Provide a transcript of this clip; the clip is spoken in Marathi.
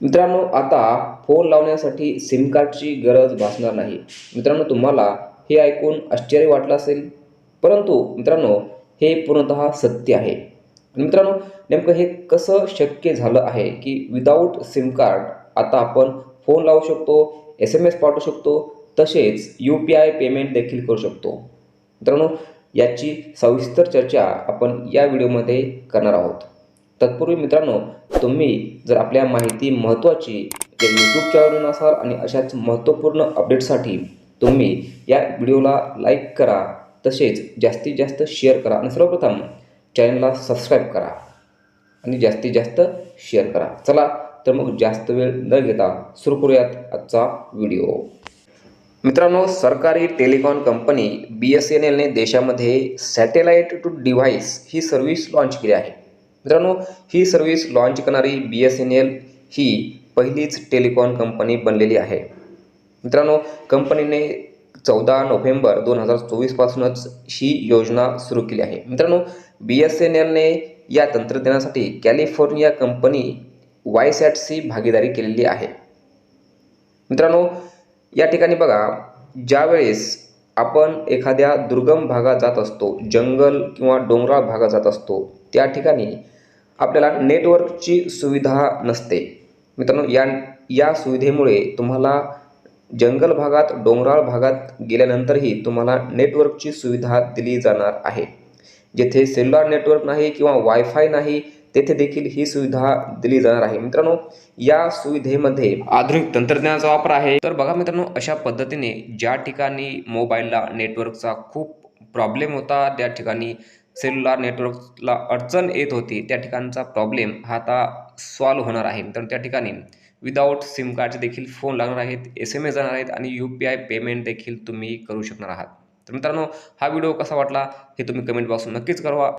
मित्रांनो आता फोन लावण्यासाठी सिम कार्डची गरज भासणार नाही. मित्रांनो तुम्हाला हे ऐकून आश्चर्य वाटलं असेल. परंतु मित्रांनो हे पूर्णतः सत्य आहे. मित्रांनो नेमकं हे कसं शक्य झालं आहे की विदाऊट सिम कार्ड आता आपण फोन लावू शकतो एस एम एस पाठवू शकतो तसेच यू पी आय पेमेंट देखील करू शकतो. मित्रांनो याची सविस्तर चर्चा आपण या व्हिडिओमध्ये करणार आहोत. तत्पूर्वी मित्रांनो तुम्ही जर आपल्या माहिती महत्त्वाची या यूट्यूब चॅनलवर असाल आणि अशाच महत्त्वपूर्ण अपडेटसाठी तुम्ही या व्हिडिओला लाईक करा तसेच जास्तीत जास्त शेअर करा आणि सर्वप्रथम चॅनलला सबस्क्राईब करा आणि जास्तीत जास्त शेअर करा. चला तर मग जास्त वेळ न घेता सुरू करूयात आजचा व्हिडिओ. मित्रांनो सरकारी telecom company B S N एलने देशामध्ये सॅटेलाईट टू डिव्हाइस ही सर्व्हिस लॉन्च केली आहे. मित्रांनो ही सर्व्हिस लॉन्च करणारी बी एस एन एल ही पहिलीच टेलिकॉम कंपनी बनलेली आहे. मित्रांनो कंपनीने चौदा नोव्हेंबर दोन हजार चोवीसपासूनच ही योजना सुरू केली आहे. मित्रांनो बी एस एन एलने या तंत्रज्ञानासाठी कॅलिफोर्निया कंपनी वायसॅटशी भागीदारी केलेली आहे. मित्रांनो या ठिकाणी बघा ज्यावेळेस आपण एखाद्या दुर्गम भागात जात असतो जंगल किंवा डोंगराळ भागात जात असतो त्या ठिकाणी आपल्याला नेटवर्कची सुविधा नसते. मित्रांनो या या सुविधेमुळे तुम्हाला जंगल भागात डोंगराळ भागात गेल्यानंतरही तुम्हाला नेटवर्कची सुविधा दिली जाणार आहे. जेथे सेल्युलर नेटवर्क नाही किंवा वायफाय नाही तेथे देखील ही सुविधा दिली जाणार आहे. मित्रांनो या सुविधेमध्ये आधुनिक तंत्रज्ञानाचा वापर आहे. तर बघा मित्रांनो अशा पद्धतीने ज्या ठिकाणी मोबाईलला नेटवर्कचा खूप प्रॉब्लेम होता त्या ठिकाणी सेल्युलर नेटवर्कला अडचण येत होती त्या ठिकाणचा प्रॉब्लेम हा आता सॉल्व्ह होणार आहे. तर त्या ठिकाणी विदाऊट सिम कार्डचे देखील फोन लागणार आहेत एस एम एस जाणार आहेत आणि यू पी आय पेमेंट देखील तुम्ही करू शकणार आहात. तर मित्रांनो हा व्हिडिओ कसा वाटला हे तुम्ही कमेंट बॉक्समध्ये नक्कीच कळवा.